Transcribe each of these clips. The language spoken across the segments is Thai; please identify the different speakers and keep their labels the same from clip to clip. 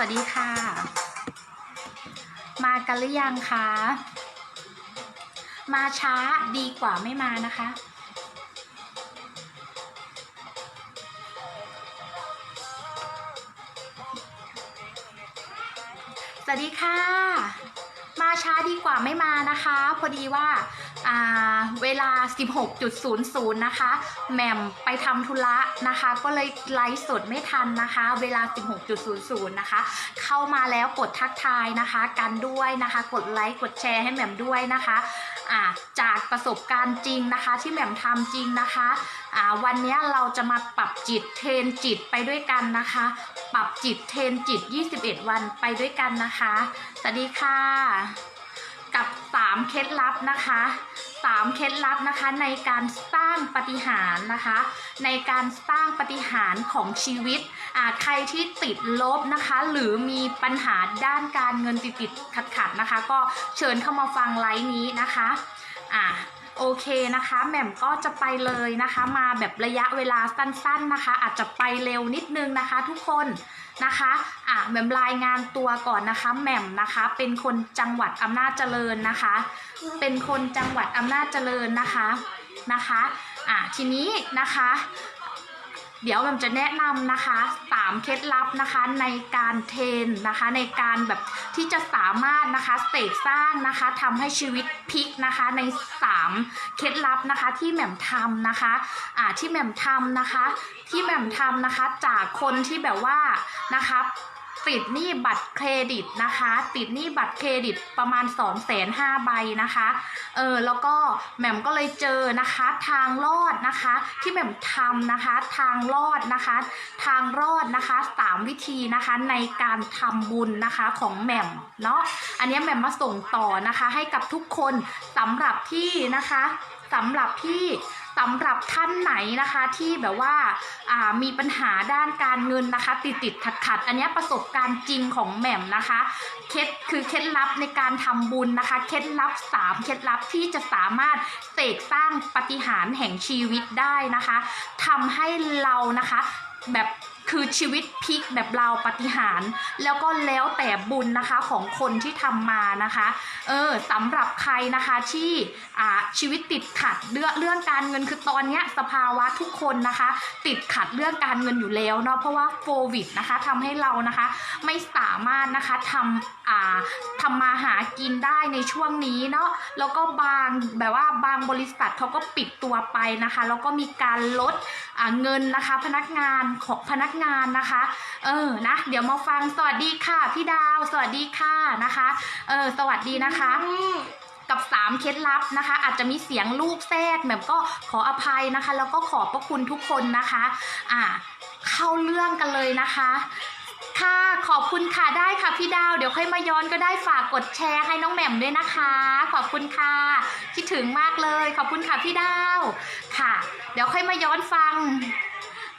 Speaker 1: วัสดีค่ะ มากันหรือยังคะ มาช้าดีกว่าไม่มานะคะ สวัสดีค่ะ มาช้าดีกว่าไม่มานะคะ พอดีว่าอ่า เวลา 16.00 นะคะแหม่มไปทำธุระนะคะ ก็เลยไลฟ์สดไม่ทันนะคะ เวลา 16.00 นะคะ เข้ามาแล้วกดทักทายนะคะ กันด้วยนะคะ กดไลค์กดแชร์ให้แหม่มด้วยนะคะจากประสบการณ์จริงนะคะ ที่แหม่มทำจริงนะคะอ่าวันนี้เราจะมาปรับจิตเทรนจิตไปด้วยกันนะคะ ปรับจิตเทรนจิต 21 วันไปด้วยกันนะคะสวัสดีค่ะ กับ 3 เคล็ดลับนะคะ 3 เคล็ดลับนะคะในการสร้างปฏิหารนะคะ ในการสร้างปฏิหารของชีวิตใครที่ติดลบนะคะ หรือมีปัญหาด้านการเงินติดติดขัดขัดๆนะคะ ก็เชิญเข้ามาฟังไลฟ์นี้นะคะอ่า โอเคนะคะแหม่มก็จะไปเลยนะคะ มาแบบระยะเวลาสั้นๆนะคะ อาจจะไปเร็วนิดนึงนะคะ ทุกคนนะคะอะแหม่มรายงานตัวก่อนนะคะแหม่มนะคะ เป็นคนจังหวัดอำนาจเจริญนะคะ เป็นคนจังหวัดอำนาจเจริญนะคะนะคะอะทีนี้นะคะ เดี๋ยวแหม่มจะแนะนำนะคะสามเคล็ดลับนะคะในการเทรนนะคะในการแบบที่จะสามารถนะคะเสกสร้างนะคะทำให้ชีวิตพลิกนะคะในสามเคล็ดลับนะคะที่แหม่มทำนะคะอ่าที่แหม่มทำนะคะ ที่แหม่มทำนะคะจากคนที่แบบว่านะคะ ติดหนี้บัตรเครดิตนะคะ ติดหนี้บัตรเครดิตประมาณ2องแสนห้าใบนะคะเออแล้วก็แหม่มก็เลยเจอนะคะทางรอดนะคะ ที่แหม่มทำนะคะทางรอดนะคะ ทางรอดนะคะสามวิธีนะคะในการทำบุญนะคะของแหม่มเนาะอันนี้แหม่มมาส่งต่อนะคะ ให้กับทุกคนสำหรับที่นะคะสำหรับที่ สำหรับท่านไหนนะคะที่แบบว่าามีปัญหาด้านการเงินนะคะ ติดติดขัดขัดอันนี้ประสบการณ์จริงของแหม่มนะคะเคล็ดคือเคล็ดลับในการทำบุญนะคะเคล็ดลับสามเคล็ดลับที่จะสามารถเสกสร้างปาฏิหารย์แห่งชีวิตได้นะคะทำให้เรานะคะแบบ คือชีวิตพลิกแบบเราปฏิหาร แล้วก็แล้วแต่บุญนะคะของคนที่ทำมานะคะ เออสำหรับใครนะคะที่อ่าชีวิตติดขัดเรื่องเรื่องการเงินคือตอนนี้สภาวะทุกคนนะคะ ติดขัดเรื่องการเงินอยู่แล้วเนาะเพราะว่าโควิดนะคะทำให้เรานะคะ ไม่สามารถนะคะทำอ่าทำมาหากินได้ในช่วงนี้เนาะแล้วก็บางแบบว่าบางบริษัทเขาก็ปิดตัวไปนะคะ แล้วก็มีการลดอาเงินนะคะ พนักงานของพนักงานนะคะ เออนะ เดี๋ยวมาฟังสวัสดีค่ะพี่ดาว สวัสดีค่ะนะคะ เออสวัสดีนะคะกับ 3 เคล็ดลับนะคะ อาจจะมีเสียงลูกแทรกแบบก็ขออภัยนะคะ แล้วก็ขอบพระคุณทุกคนนะคะ อ่า เข้าเรื่องกันเลยนะคะ ค่ะ ขอบคุณค่ะได้ค่ะพี่ดาว เดี๋ยวค่อยมาย้อนก็ได้ฝากกดแชร์ให้น้องแหม่มด้วยนะคะ ขอบคุณค่ะ คิดถึงมากเลย ขอบคุณค่ะพี่ดาว ค่ะ เดี๋ยวค่อยมาย้อนฟัง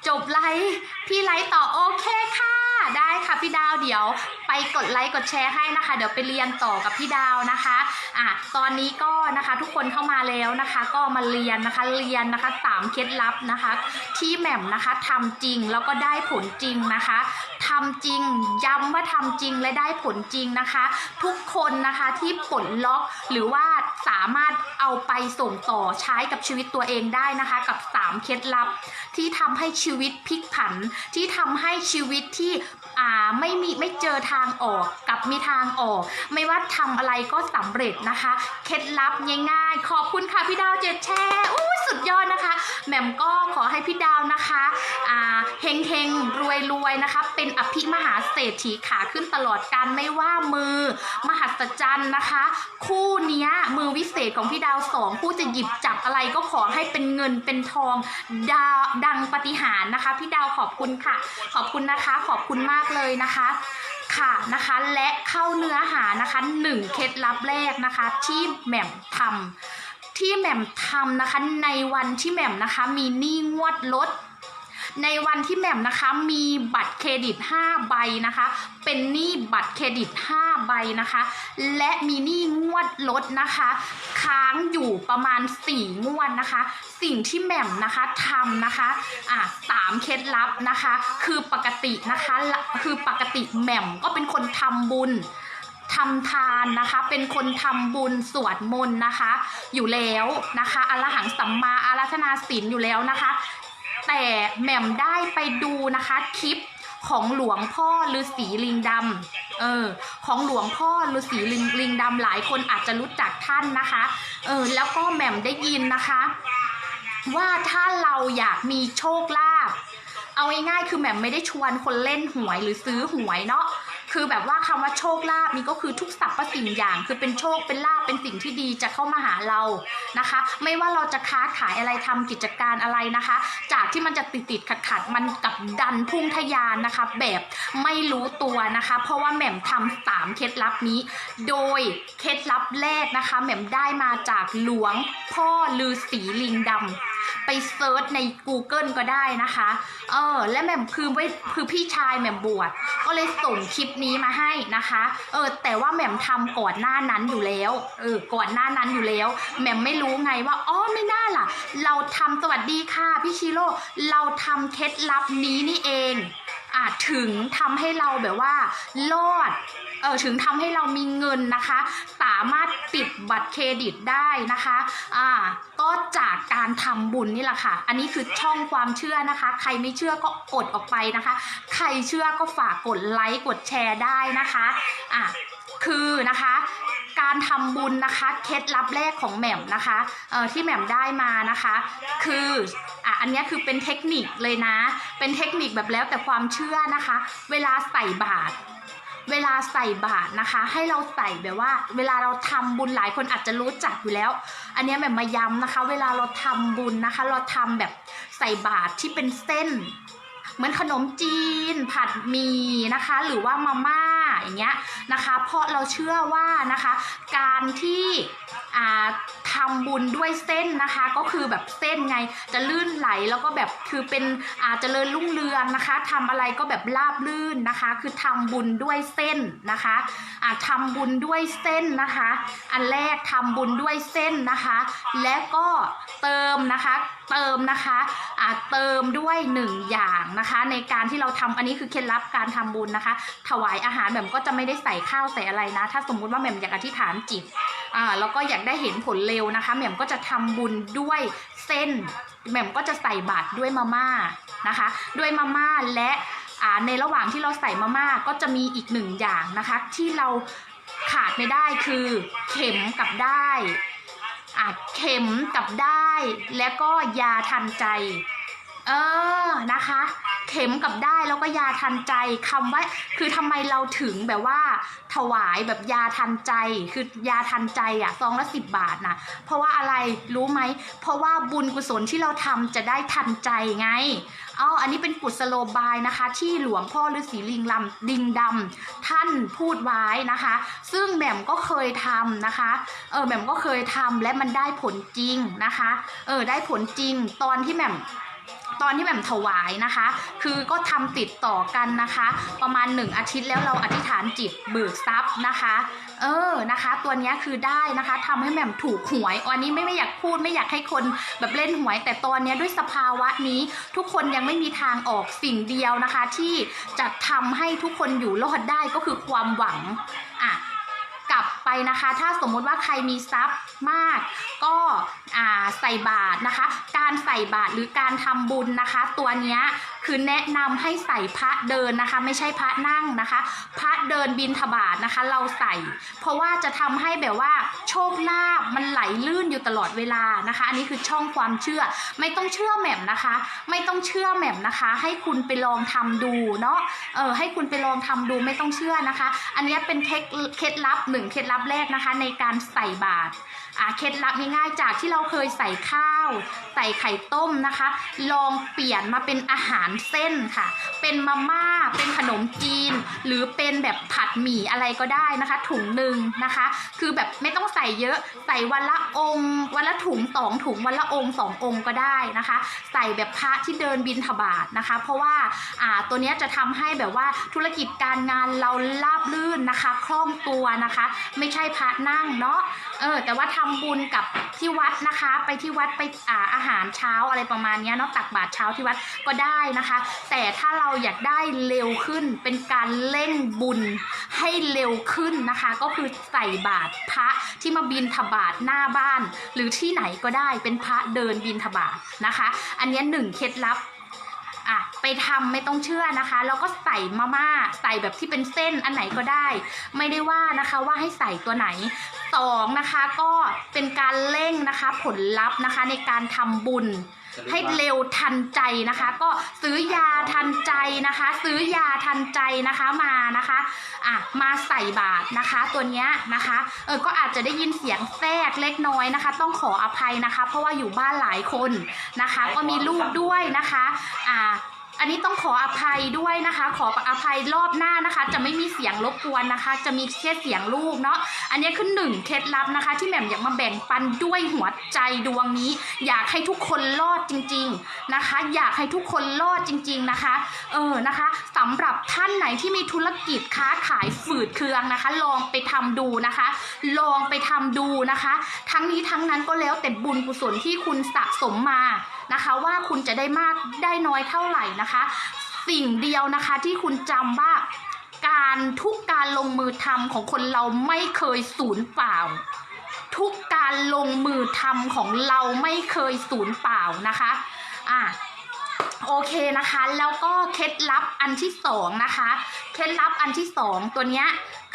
Speaker 1: จบไลฟ์พี่ไลฟ์ต่อโอเคค่ะ ได้ค่ะพี่ดาวเดี๋ยว ไปกดไลค์กดแชร์ให้นะคะ เดี๋ยวไปเรียนต่อกับพี่ดาวนะคะอะตอนนี้ก็นะคะทุกคนเข้ามาแล้วนะคะ ก็มาเรียนนะคะเรียนนะคะสามเคล็ดลับนะคะ ที่แหม่มนะคะทำจริงแล้วก็ได้ผลจริงนะคะทำจริงย้ำว่าทำจริงและได้ผลจริงนะคะ ทุกคนนะคะที่ปลดล็อกหรือว่าสามารถเอาไปส่งต่อใช้กับชีวิตตัวเองได้นะคะ กับสามเคล็ดลับที่ทำให้ชีวิตพลิกผันที่ทำให้ชีวิตที่ อ่าไม่มีไม่เจอทางออกกับมีทางออก ไม่ว่าทำอะไรก็สำเร็จนะคะ เคล็ดลับง่ายๆ ขอบคุณค่ะพี่ดาวเจ็ดแชร์อู้สุดยอดนะคะแหม่มก็ขอให้พี่ดาวนะคะอ่าเฮงเฮงรวยรวยนะคะ เป็นอภิมหาเศรษฐีขาขึ้นตลอดการไม่ว่ามือ มหัศจรรย์นะคะ คู่เนี้ยมือวิเศษของพี่ดาวสองผู้จะหยิบจับอะไรก็ขอให้เป็นเงินเป็นทองดาวดังปฏิหารนะคะ พี่ดาวขอบคุณค่ะ ขอบคุณนะคะ ขอบคุณมากเลยนะคะค่ะนะคะและเข้าเนื้อหานะคะหนึ่งเคล็ดลับแรกนะคะ ที่แหม่มทำที่แหม่มทำนะคะในวันที่แหม่มนะคะ มีหนี้งวดลด ในวันที่แหม่มนะคะมีบัตรเครดิต 5 ใบนะคะ เป็นหนี้บัตรเครดิต 5 ใบนะคะ และมีหนี้งวดลดนะคะ ค้างอยู่ประมาณ 4 งวดนะคะ สิ่งที่แหม่มนะคะทำนะคะอะสามเคล็ดลับนะคะ คือปกตินะคะคือปกติแหม่มก็เป็นคนทำบุญทำทานนะคะ เป็นคนทำบุญสวดมนต์นะคะ อยู่แล้วนะคะอรหังสัมมาอาราธนาศีลอยู่แล้วนะคะ แต่แหม่มได้ไปดูนะคะคลิปของหลวงพ่อฤาษีลิงดำเออ ของหลวงพ่อฤาษีลิงลิงดำหลายคนอาจจะรู้จักท่านนะคะ เออ แล้วก็แหม่มได้ยินนะคะ ว่าถ้าเราอยากมีโชคลาภเอาง่ายๆคือแหม่มไม่ได้ชวนคนเล่นหวยหรือซื้อหวยเนาะ คือแบบว่าคำว่าโชคลาภนี่ก็คือทุกสรรพสิ่งอย่าง คือเป็นโชคเป็นลาภเป็นสิ่งที่ดีจะเข้ามาหาเรานะคะ ไม่ว่าเราจะค้าขายอะไรทำกิจการอะไรนะคะ จากที่มันจะติดติดขัดขัดๆมันกับดันพุ่งทะยานนะคะ แบบไม่รู้ตัวนะคะ เพราะว่าแหม่มทำสามเคล็ดลับนี้ โดยเคล็ดลับแรกนะคะแหม่มได้มาจากหลวงพ่อฤาษีลิงดำ ไปเซิร์ชใน Google ก็ได้นะคะ เออ และแหม่มคือไว้คือพี่ชายแหม่มบวชก็เลยส่งคลิปนี้มาให้นะคะ เออ แต่ว่าแหม่มทำก่อนหน้านั้นอยู่แล้ว เออ ก่อนหน้านั้นอยู่แล้วแหม่มไม่รู้ไงว่าอ๋อไม่น่าล่ะ เราทำสวัสดีค่ะพี่ชิโร่เราทำเคล็ดลับนี้นี่เอง อาจถึงทำให้เราแบบว่ารอดเออถึงทำให้เรามีเงินนะคะ สามารถปิดบัตรเครดิตได้นะคะอ่าก็จากการทำบุญนี่แหละค่ะ อันนี้คือช่องความเชื่อนะคะ ใครไม่เชื่อก็กดออกไปนะคะ ใครเชื่อก็ฝากกดไลค์กดแชร์ได้นะคะอะคือนะคะ การทำบุญนะคะ เคล็ดลับแรกของแหม่มนะคะเอ่อที่แหม่มได้มานะคะ คืออะอันนี้คือเป็นเทคนิคเลยนะ เป็นเทคนิคแบบแล้วแต่ความเชื่อนะคะ เวลาใส่บาตรเวลาใส่บาตรนะคะ ให้เราใส่แบบว่า เวลาเราทำบุญหลายคนอาจจะรู้จักอยู่แล้ว อันนี้แบบมาย้ำนะคะ เวลาเราทำบุญนะคะ เราทำแบบใส่บาตรที่เป็นเส้น เหมือนขนมจีน ผัดหมี่นะคะ หรือว่ามาม่า อย่างเงี้ยนะคะเพราะเราเชื่อว่านะคะการที่อ่าทำบุญด้วยเส้นนะคะ ก็คือแบบเส้นไงจะลื่นไหลแล้วก็แบบคือเป็นอาจจะเจริญรุ่งเรืองนะคะทำอะไรก็แบบราบลื่นนะคะ คือทำบุญด้วยเส้นนะคะอาทำบุญด้วยเส้นนะคะ อันแรกทำบุญด้วยเส้นนะคะ และก็เติมนะคะ เติมนะคะอ่าเติมด้วยหนึ่งอย่างนะคะ ในการที่เราทำอันนี้คือเคล็ดลับการทำบุญนะคะ ถวายอาหารแบบก็จะไม่ได้ใส่ข้าวใส่อะไรนะ ถ้าสมมุติว่าแหม่มอยากอธิษฐานจิตอ่าแล้วก็อยากได้เห็นผลเร็วนะคะแหม่มก็จะทำบุญด้วยเส้นแหม่มก็จะใส่บาตรด้วยมาม่านะคะ ด้วยมาม่าและอ่าในระหว่างที่เราใส่มาม่าก็จะมีอีกหนึ่งอย่างนะคะ ที่เราขาดไม่ได้คือเข็มกับได้ อะเข็มกับได้ แล้วก็ยาทันใจ เออนะคะ เข็มกับได้แล้วก็ยาทันใจคำว่าคือทำไมเราถึงแบบว่า ถวายแบบยาทันใจ คือยาทันใจอะซองละสิบบาทนะเพราะว่าอะไรรู้ไหม เพราะว่าบุญกุศลที่เราทำจะได้ทันใจไงอ๋ออันนี้เป็นกุศโลบายนะคะ ที่หลวงพ่อฤาษีลิงลำลิงดำท่านพูดไว้นะคะ ซึ่งแหม่มก็เคยทำนะคะ เออแหม่มก็เคยทำและมันได้ผลจริงนะคะ เออได้ผลจริงตอนที่แหม่ม ตอนที่แหม่ถวายนะคะ คือก็ทำติดต่อกันนะคะ ประมาณหนึ่งอาทิตย์แล้วเราอธิษฐานจิตเบิกทรัพย์นะคะ เออนะคะ ตัวนี้คือได้นะคะทำให้แหม่มถูกหวยอันนี้ไม่ไม่อยากพูดไม่อยากให้คนแบบเล่นหวย แต่ตอนนี้ด้วยสภาวะนี้ทุกคนยังไม่มีทางออกสิ่งเดียวนะคะ ที่จะทำให้ทุกคนอยู่รอดได้ก็คือความหวังอะกลับไปนะคะ ถ้าสมมุติว่าใครมีทรัพย์มาก ก็ ใส่บาตรนะคะ การใส่บาตรหรือการทำบุญนะคะ ตัวเนี้ยคือแนะนำให้ใส่พระเดินนะคะ ไม่ใช่พระนั่งนะคะ พระเดินบินทบาทนะคะ เราใส่ เพราะว่าจะทำให้แบบว่าโชคลาภมันไหลลื่นอยู่ตลอดเวลานะคะ อันนี้คือช่องความเชื่อ ไม่ต้องเชื่อแหม่มนะคะ ไม่ต้องเชื่อแหม่มนะคะ ให้คุณไปลองทำดูเนาะเออให้คุณไปลองทำดูไม่ต้องเชื่อนะคะ อันนี้เป็นเคล็ดลับหนึ่งเคล็ดลับแรกนะคะ ในการใส่บาตร เคล็ดลับง่ายๆจากที่เราเราเคยใส่ข้าว ใส่ไข่ต้มนะคะ ลองเปลี่ยนมาเป็นอาหารเส้นค่ะ เป็นมาม่า เป็นขนมจีน หรือเป็นแบบผัดหมี่อะไรก็ได้นะคะ ถุงหนึ่งนะคะ คือแบบไม่ต้องใส่เยอะ ใส่วันละองค์ วันละถุงสองถุงวันละองค์สององค์ก็ได้นะคะ ใส่แบบพระที่เดินบินทบาทนะคะ เพราะว่าอ่าตัวนี้จะทำให้แบบว่าธุรกิจการงานเราราบลื่นนะคะ คล่องตัวนะคะ ไม่ใช่พระนั่งเนาะเออแต่ว่าทำบุญกับที่วัดนะคะ ไปที่วัดไปอ่าอาหารเช้าอะไรประมาณนี้เนาะตักบาตรเช้าที่วัดก็ได้นะคะ แต่ถ้าเราอยากได้เร็วขึ้น เป็นการเร่งบุญให้เร็วขึ้นนะคะ ก็คือใส่บาตรพระที่มาบินทบาทหน้าบ้าน หรือที่ไหนก็ได้เป็นพระเดินบินทบาทนะคะ อันนี้หนึ่งเคล็ดลับอะไปทำไม่ต้องเชื่อนะคะแล้วก็ใส่มาม่าใส่แบบที่เป็นเส้นอันไหนก็ได้ ไม่ได้ว่านะคะว่าให้ใส่ตัวไหนสองนะคะก็เป็นการเร่งนะคะผลลัพธ์นะคะในการทำบุญ ให้เร็วทันใจนะคะ ก็ซื้อยาทันใจนะคะ ซื้อยาทันใจนะคะมานะคะอะมาใส่บาตรนะคะ ตัวเนี้ยนะคะเออก็อาจจะได้ยินเสียงแทรกเล็กน้อยนะคะ ต้องขออภัยนะคะ เพราะว่าอยู่บ้านหลายคนนะคะ ก็มีลูกด้วยนะคะอ่า อันนี้ต้องขออภัยด้วยนะคะ ขออภัยรอบหน้านะคะ จะไม่มีเสียงรบกวนนะคะ จะมีแค่เสียงลูกเนาะอันนี้คือหนึ่งเคล็ดลับนะคะ ที่แหม่มอยากมาแบ่งปันด้วยหัวใจดวงนี้ อยากให้ทุกคนรอดจริง ๆนะคะ อยากให้ทุกคนรอดจริง ๆนะคะ เออนะคะสำหรับท่านไหนที่มีธุรกิจค้าขายฝืดเคืองนะคะ ลองไปทำดูนะคะ ลองไปทำดูนะคะ ทั้งนี้ทั้งนั้นก็แล้วแต่บุญกุศลที่คุณสะสมมา นะคะ ว่าคุณจะได้มากได้น้อยเท่าไหร่นะคะ สิ่งเดียวนะคะที่คุณจำว่าการทุกการลงมือทำของคนเราไม่เคยสูญเปล่า ทุกการลงมือทำของเราไม่เคยสูญเปล่านะคะ อะ โอเคนะคะ แล้วก็เคล็ดลับอันที่สองนะคะ เคล็ดลับอันที่สองตัวเนี้ย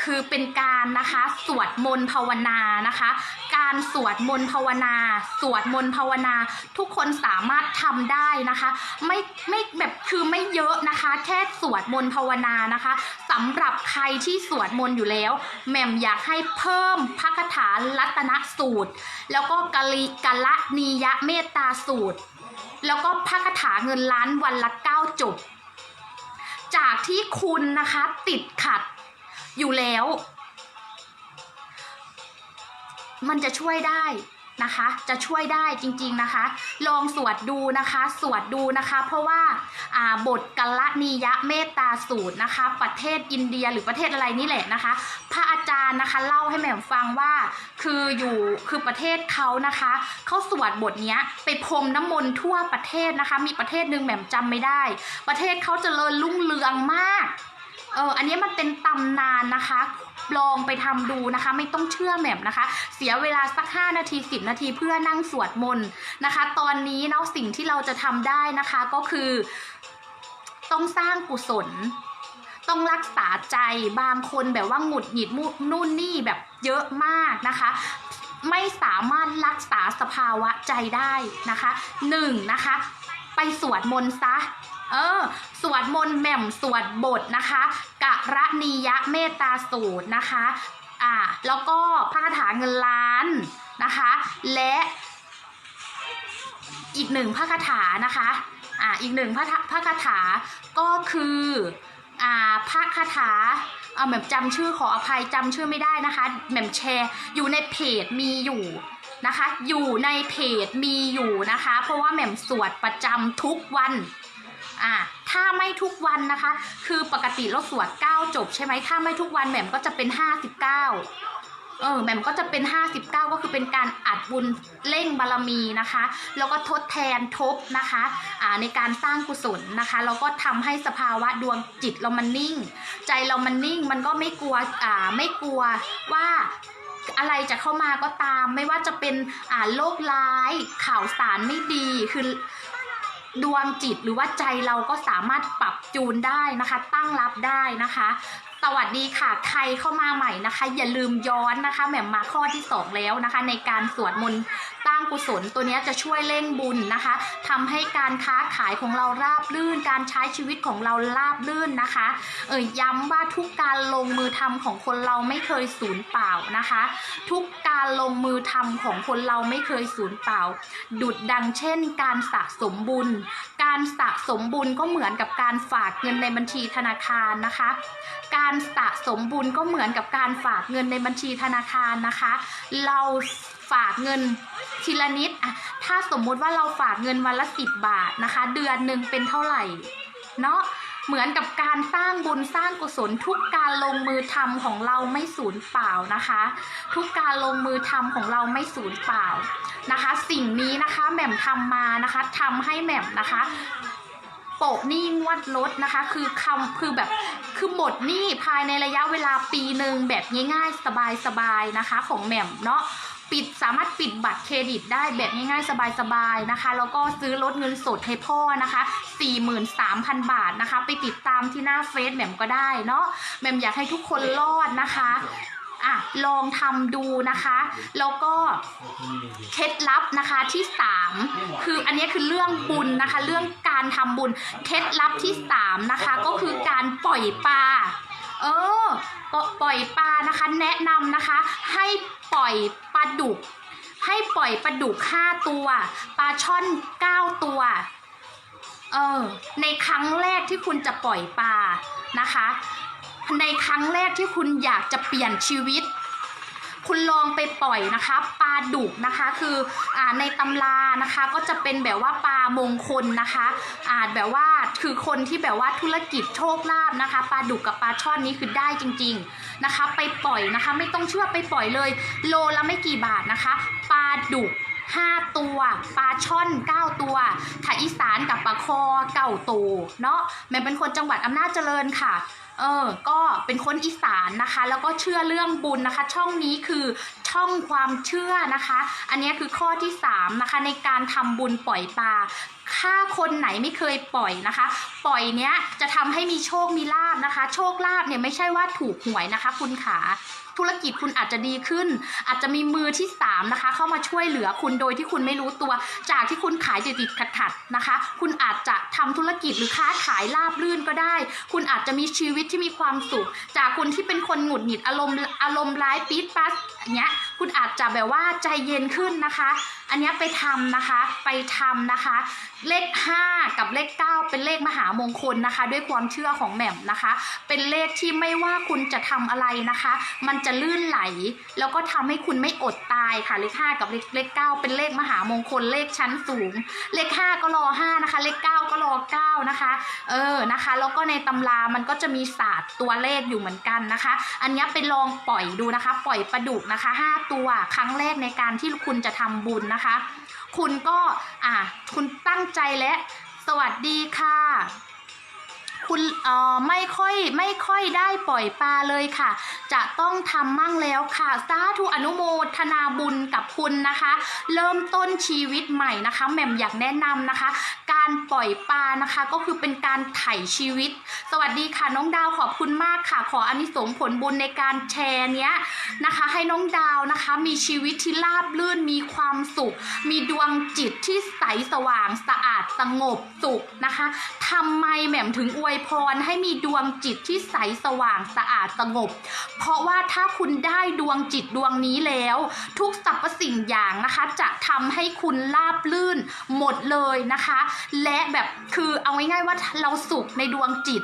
Speaker 1: คือเป็นการนะคะสวดมนต์ภาวนานะคะ การสวดมนต์ภาวนา สวดมนต์ภาวนา ทุกคนสามารถทำได้นะคะ ไม่ไม่แบบคือไม่เยอะนะคะ แค่สวดมนต์ภาวนานะคะสำหรับใครที่สวดมนต์อยู่แล้วแหม่มอยากให้เพิ่มพระคาถารัตนสูตร แล้วก็กะลิกะละนียะเมตตาสูตร แล้วก็พระคาถาเงินล้านวันละเก้าจบ จากที่คุณนะคะติดขัดอยู่แล้ว มันจะช่วยได้ นะคะ จะช่วยได้จริงๆนะคะ ลองสวดดูนะคะ สวดดูนะคะ เพราะว่าาบทกัลนียะเมตตาสูตรนะคะ ประเทศอินเดียหรือประเทศอะไรนี่แหละนะคะ พระอาจารย์นะคะเล่าให้แหม่มฟังว่าคืออยู่คือประเทศเขานะคะเขาสวดบทนี้ไปพรมน้ำมนต์ทั่วประเทศนะคะ มีประเทศหนึ่งแหม่มจำไม่ได้ ประเทศเขาเจริญรุ่งเรืองมากเอออันนี้มันเป็นตำนานนะคะ ลองไปทำดูนะคะ ไม่ต้องเชื่อแหม่มนะคะ เสียเวลาสัก 5 นาที 10 นาทีเพื่อนั่งสวดมนต์นะคะ ตอนนี้เนาะสิ่งที่เราจะทำได้นะคะก็คือต้องสร้างกุศลต้องรักษาใจบางคนแบบว่าหงุดหงิดมุนู่นนี่แบบเยอะมากนะคะ ไม่สามารถรักษาสภาวะใจได้นะคะหนึ่งนะคะ ไปสวดมนต์ซะ เออสวดมนต์แหม่มสวดบทนะคะกะระนียะเมตตาสูตรนะคะอ่าแล้วก็พระคาถาเงินล้านนะคะ และอีกหนึ่งพระคาถานะคะอ่าอีกหนึ่งพระพระคาถาก็คืออ่าพระคาถาเอ่าแหม่มจำชื่อขออภัยจำชื่อไม่ได้นะคะแหม่มแชร์อยู่ในเพจมีอยู่นะคะ อยู่ในเพจมีอยู่นะคะ เพราะว่าแหม่มสวดประจำทุกวัน อ่าถ้าไม่ทุกวันนะคะ คือปกติเราสวด9จบใช่ไหมถ้าไม่ทุกวันแหม่มก็จะเป็น59เออแหม่มก็จะเป็น 59 ก็คือเป็นการอัดบุญเร่งบารมีนะคะ แล้วก็ทดแทนทบนะคะอ่าในการสร้างกุศลนะคะแล้วก็ทำให้สภาวะดวงจิตเรามันนิ่ง ใจเรามันนิ่งมันก็ไม่กลัวอ่าไม่กลัวว่าอะไรจะเข้ามาก็ตาม ไม่ว่าจะเป็นอ่าโรคร้ายข่าวสารไม่ดีคือ ดวงจิตหรือว่าใจเราก็สามารถปรับจูนได้นะคะ ตั้งรับได้นะคะสวัสดีค่ะ ใครเข้ามาใหม่นะคะ อย่าลืมย้อนนะคะแหม่มมาข้อที่ 2 แล้วนะคะ ในการสวดมนต์ ตั้งกุศลตัวนี้จะช่วยเร่งบุญนะคะทำให้การค้าขายของเราราบรื่น การใช้ชีวิตของเราราบรื่นนะคะ เอ่ยย้ำว่าทุกการลงมือทำของคนเราไม่เคยสูญเปล่านะคะ ทุกการลงมือทำของคนเราไม่เคยสูญเปล่า ดุดดังเช่น การสะสมบุญ การสะสมบุญก็เหมือนกับการฝากเงินในบัญชีธนาคารนะคะ การสะสมบุญก็เหมือนกับการฝากเงินในบัญชีธนาคารนะคะ เรา ฝากเงินทีละนิดอะถ้าสมมุติว่าเราฝากเงินวันละสิบบาทนะคะ เดือนหนึ่งเป็นเท่าไหร่เนาะเหมือนกับการสร้างบุญสร้างกุศลทุกการลงมือทำของเราไม่สูญเปล่านะคะ ทุกการลงมือทำของเราไม่สูญเปล่านะคะ สิ่งนี้นะคะแหม่มทำมานะคะทำให้แหม่มนะคะโปะหนี้งวดลดนะคะ คือคำคือแบบคือหมดหนี้ภายในระยะเวลาปีหนึ่งแบบง่ายๆสบายๆนะคะ ของแหม่มเนาะ ปิดสามารถปิดบัตรเครดิตได้แบบง่ายๆ สบายๆนะคะ แล้วก็ซื้อลดเงินสดให้พ่อนะคะ 43,000 บาทนะคะ ไปติดตามที่หน้าเฟซแหม่มก็ได้เนาะแหม่มอยากให้ทุกคนรอดนะคะอะลองทำดูนะคะ แล้วก็เคล็ดลับนะคะที่ 3 คืออันนี้คือเรื่องบุญนะคะ เรื่องการทำบุญเคล็ดลับที่ 3 นะคะ ก็คือการปล่อยปลา เออปล่อยปลานะคะ แนะนำนะคะ ให้ปล่อยปลาดุก ให้ปล่อยปลาดุก5ตัวปลาช่อน9ตัวเออในครั้งแรกที่คุณจะปล่อยปลานะคะ ในครั้งแรกที่คุณอยากจะเปลี่ยนชีวิต คุณลองไปปล่อยนะคะปลาดุกนะคะคืออในตำรานะคะก็จะเป็นแบบว่าปลามงคลนะคะอาจแบบว่าคือคนที่แบบว่าธุรกิจโชคลาภนะคะปลาดุกกับปลาช่อนนี้คือได้จริง ๆนะคะ ไปปล่อยนะคะ ไม่ต้องเชื่อไปปล่อยเลย โลละไม่กี่บาทนะคะปลาดุก5 ตัวปลาช่อน 9 ตัวถ้าอีสานกับปลาคอเก่าโตเนาะแม่เป็นคนจังหวัดอำนาจเจริญค่ะ เออ ก็เป็นคนอีสานนะคะ แล้วก็เชื่อเรื่องบุญนะคะ ช่องนี้คือช่องความเชื่อนะคะ อันนี้คือข้อที่3นะคะในการทำบุญปล่อยปลาถ้าคนไหนไม่เคยปล่อยนะคะ ปล่อยเนี้ยจะทำให้มีโชคมีลาบนะคะ โชคลาบเนี่ยไม่ใช่ว่าถูกหวยนะคะ คุณขาธุรกิจคุณอาจจะดีขึ้น อาจจะมีมือที่3นะคะ เข้ามาช่วยเหลือคุณโดยที่คุณไม่รู้ตัว จากที่คุณขายติดติดขัดขัดๆนะคะ คุณอาจจะทำธุรกิจหรือค้าขายราบรื่นก็ได้ คุณอาจจะมีชีวิตที่มีความสุข จากคนที่เป็นคนหงุดหงิดอารมณ์อารมณ์ร้ายปี๊ดปัส อย่างเงี้ยคุณอาจจะแบบว่าใจเย็นขึ้นนะคะ อันนี้ไปทำนะคะ ไปทำนะคะ เลข 5 กับเลข 9 เป็นเลขมหามงคลนะคะ ด้วยความเชื่อของแหม่มนะคะ เป็นเลขที่ไม่ว่าคุณจะทำอะไรนะคะ มันจะลื่นไหล แล้วก็ทำให้คุณไม่อดตายค่ะเลข 5 กับเลขเลข 9 เป็นเลขมหามงคลเลขชั้นสูง เลข 5 ก็รอ 5 นะคะ เลข 9 ก็รอ 9 นะคะ เออนะคะ แล้วก็ในตำรามันก็จะมีศาสตร์ตัวเลขอยู่เหมือนกันนะคะ อันนี้ไปลองปล่อยดูนะคะ ปล่อยปลาดุกนะะคะ 5 ตัวครั้งแรกในการที่คุณจะทำบุญนะคะ คุณก็อ่าคุณตั้งใจและสวัสดีค่ะ คุณออไม่ค่อยไม่ค่อยได้ปล่อยปลาเลยค่ะ จะต้องทำมั่งแล้วค่ะสาธุอนุโมทนาบุญกับคุณนะคะ เริ่มต้นชีวิตใหม่นะคะแหม่มอยากแนะนำนะคะ การปล่อยปลานะคะ ก็คือเป็นการไถ่ชีวิต สวัสดีค่ะน้องดาวขอบคุณมากค่ะ ขออนิสงส์ผลบุญในการแชร์เนี้ยนะคะ ให้น้องดาวนะคะ มีชีวิตที่ราบรื่นมีความสุข มีดวงจิตที่ใสสว่างสะอาดสงบสุขนะคะทำไมแหม่มถึงอวยพรให้มีดวงจิตที่ใสสว่างสะอาดสงบ เพราะว่าถ้าคุณได้ดวงจิตดวงนี้แล้ว ทุกสรรพสิ่งอย่างนะคะ จะทำให้คุณราบลื่นหมดเลยนะคะ และแบบคือเอาง่ายๆว่าเราสุขในดวงจิต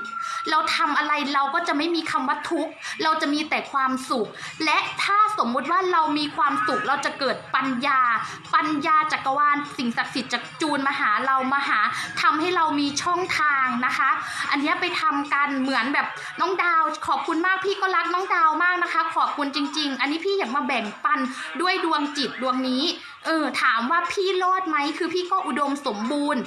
Speaker 1: เราทำอะไรเราก็จะไม่มีคำว่าทุกข์เราจะมีแต่ความสุข และถ้าสมมุติว่าเรามีความสุขเราจะเกิดปัญญา ปัญญาจักรวาลสิ่งศักดิ์สิทธิ์จะจูนมาหาเรามาหาทำให้เรามีช่องทางนะคะ อันนี้ไปทำกันเหมือนแบบน้องดาว ขอบคุณมากพี่ก็รักน้องดาวมากนะคะ ขอบคุณจริง ๆ อันนี้พี่อยากมาแบ่งปันด้วยดวงจิตดวงนี้ เออถามว่าพี่รอดไหมคือพี่ก็อุดมสมบูรณ์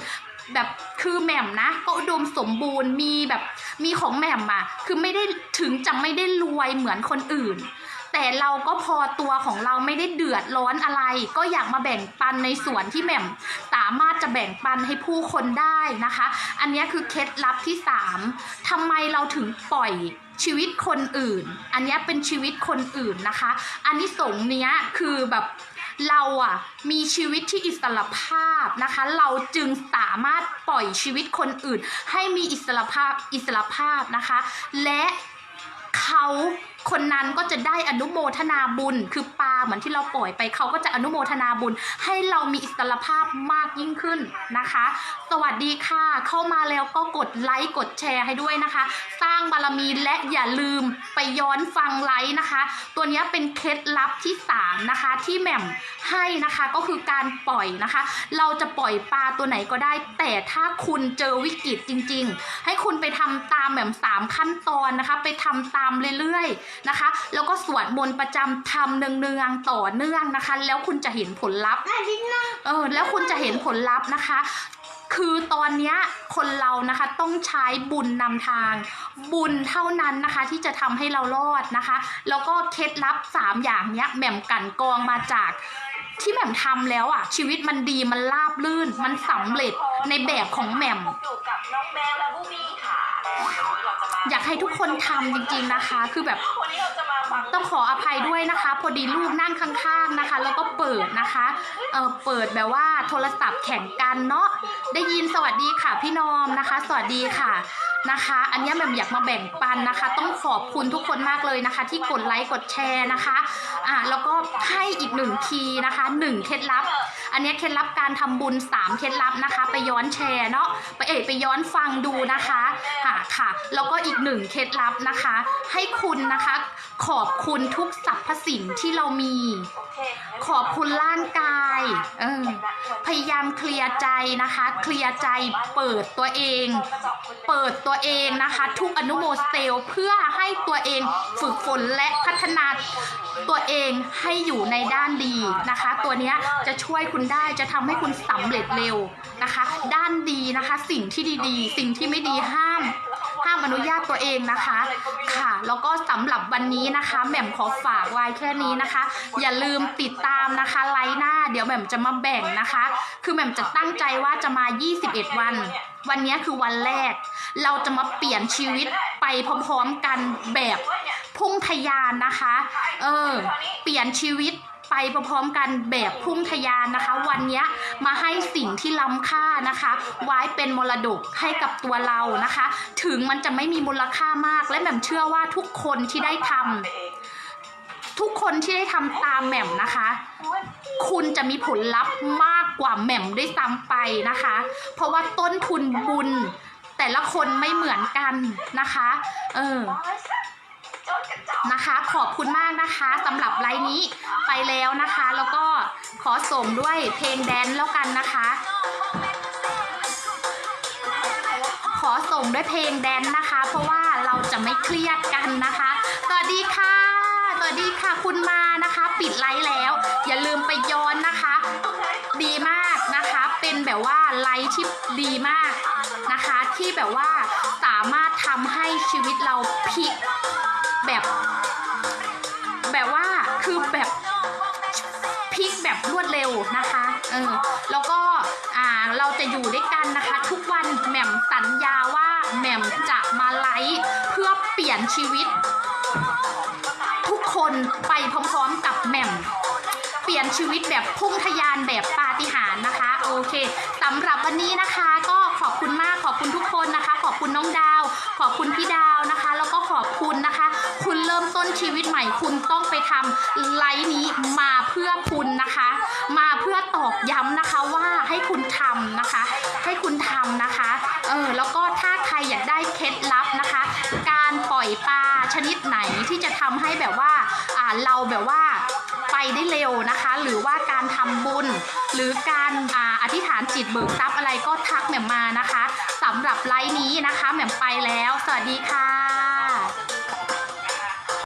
Speaker 1: แบบคือแหม่มนะ ก็อุดมสมบูรณ์มีแบบมีของแหม่มอะคือไม่ได้ถึงจะไม่ได้รวยเหมือนคนอื่น แต่เราก็พอตัวของเราไม่ได้เดือดร้อนอะไร ก็อยากมาแบ่งปันในส่วนที่แหม่มสามารถจะแบ่งปันให้ผู้คนได้นะคะ อันนี้คือเคล็ดลับที่ 3ทำไมเราถึงปล่อยชีวิตคนอื่น อันนี้เป็นชีวิตคนอื่นนะคะ อันนี้สงเนี้ยคือแบบ เราอะมีชีวิตที่อิสระภาพนะคะ เราจึงสามารถปล่อยชีวิตคนอื่น ให้มีอิสระภาพอิสระภาพนะคะ และเขา คนนั้นก็จะได้อนุโมทนาบุญ คือปลาเหมือนที่เราปล่อยไปเขาก็จะอนุโมทนาบุญ ให้เรามีอิสรภาพมากยิ่งขึ้นนะคะ สวัสดีค่ะ เข้ามาแล้วก็กดไลค์กดแชร์ให้ด้วยนะคะ สร้างบารมีและอย่าลืมไปย้อนฟังไลค์นะคะ ตัวนี้เป็นเคล็ดลับที่3นะคะที่แหม่มให้นะคะก็คือการปล่อยนะคะ เราจะปล่อยปลาตัวไหนก็ได้ แต่ถ้าคุณเจอวิกฤตจริง ๆ ให้คุณไปทำตามแหม่มสามขั้นตอนนะคะ ไปทำตามเรื่อยๆนะคะ แล้วก็สวดมนต์ประจำทำเนืองๆต่อเนื่องนะคะ แล้วคุณจะเห็นผลลัพธ์เออแล้วคุณจะเห็นผลลัพธ์นะคะ คือตอนเนี้ยคนเรานะคะต้องใช้บุญนำทาง บุญเท่านั้นนะคะ ที่จะทำให้เรารอดนะคะ แล้วก็เคล็ดลับ 3 อย่างเนี้ยแหม่มกลันกรองมาจากที่แหม่มทำแล้วอะ ชีวิตมันดีมันราบลื่น มันสำเร็จในแบบของแหม่ม
Speaker 2: อยู่กับน้องแมวและบูบี้ค่ะ วันนี้เราจะมา
Speaker 1: อยากให้ทุกคนทำจริงๆนะคะ คือแบบ
Speaker 2: วันนี้เราจะมาฟัง
Speaker 1: ต้องขออภัยด้วยนะคะ พอดีลูกนั่งข้างๆนะคะ แล้วก็เปิดนะคะเออเปิดแบบว่าโทรศัพท์แข่งกันเนาะได้ยินสวัสดีค่ะพี่นอมนะคะ สวัสดีค่ะ นะคะ อันนี้แหม่มอยากมาแบ่งปันนะคะ ต้องขอบคุณทุกคนมากเลยนะคะ ที่กดไลค์กดแชร์นะคะอ่าแล้วก็ให้อีกหนึ่งทีนะคะหนึ่งเคล็ดลับ อันนี้เคล็ดลับการทำบุญ3เคล็ดลับนะคะ ไปย้อนแชร์เนาะไปเอยไปย้อนฟังดูนะคะค่ะค่ะ แล้วก็อีกหนึ่งเคล็ดลับนะคะ ให้คุณนะคะขอบคุณทุกสรรพสิ่งที่เรามี ขอบคุณร่างกายเออพยายามเคลียร์ใจนะคะ เคลียร์ใจเปิดตัวเอง เปิดตัวเองนะคะ ทุกอนุโมเซลเพื่อให้ตัวเองฝึกฝนและพัฒนาตัวเองให้อยู่ในด้านดีนะคะ ตัวนี้จะช่วยคุณได้จะทำให้คุณสำเร็จเร็วนะคะ ด้านดีนะคะ สิ่งที่ดีๆ สิ่งที่ไม่ดีห้ามห้ามอนุญาตตัวเองนะคะ ค่ะ แล้วก็สำหรับวันนี้นะคะแหม่มขอฝากไว้แค่นี้นะคะ อย่าลืมติดตามนะคะ ไลน์หน้า เดี๋ยวแหม่มจะมาแบ่งนะคะ คือแหม่มจะตั้งใจว่าจะมา 21 วัน วันนี้คือวันแรก เราจะมาเปลี่ยนชีวิตไปพร้อมๆกันแบบพุ่งทะยานนะคะ เออ เปลี่ยนชีวิตไปพร้อมๆกันแบบพุ่งทะยานนะคะ วันนี้มาให้สิ่งที่ล้ำค่านะคะ ไว้เป็นมรดกให้กับตัวเรานะคะ ถึงมันจะไม่มีมูลค่ามากและแหม่มเชื่อว่าทุกคนที่ได้ทำ ทุกคนที่ได้ทำตามแหม่มนะคะ คุณจะมีผลลัพธ์มากกว่าแหม่มด้วยซ้ำไปนะคะ เพราะว่าต้นทุนบุญ แต่ละคนไม่เหมือนกันนะคะ เออนะคะ ขอบคุณมากนะคะสำหรับไลน์นี้ไปแล้วนะคะ แล้วก็ขอส่งด้วยเพลงแดนแล้วกันนะคะ ขอส่งด้วยเพลงแดนนะคะ เพราะว่าเราจะไม่เครียดกันนะคะสวัสดีค่ะ วัสดีค่ะคุณมานะคะ ปิดไลฟ์แล้ว อย่าลืมไปย้อนนะคะ ดีมากนะคะ เป็นแบบว่าไลฟ์ที่ดีมากนะคะ ที่แบบว่าสามารถทำให้ชีวิตเราพลิกแบบ แบบว่าคือแบบพลิกแบบรวดเร็วนะคะเออแล้วก็อ่าเราจะอยู่ด้วยกันนะคะ ทุกวันแหม่มสัญญาว่าแหม่มจะมาไลฟ์เพื่อเปลี่ยนชีวิต ทุกคนไปพร้อมๆกับแหม่ม เปลี่ยนชีวิตแบบพุ่งทะยานแบบปาฏิหาริย์นะคะ โอเคสำหรับวันนี้นะคะ ก็ขอบคุณมากขอบคุณทุกคนนะคะ ขอบคุณน้องดาว ขอบคุณพี่ดาวนะคะ แล้วก็ขอบคุณนะคะ คุณเริ่มต้นชีวิตใหม่คุณต้องไปทำไลฟ์นี้มาเพื่อคุณนะคะ มาเพื่อตอกย้ำนะคะว่าให้คุณทำนะคะ ให้คุณทำนะคะเออแล้วก็ถ้าใครอยากได้เคล็ดลับนะคะ การปล่อยปลา ชนิดไหนที่จะทำให้แบบว่าอ่าเราแบบว่าไปได้เร็วนะคะ หรือว่าการทำบุญ หรือการอาอธิษฐานจิตเบิกทรัพย์อะไรก็ทักแหม่มมานะคะสำหรับไลฟ์นี้นะคะแหม่มไปแล้ว สวัสดีค่ะ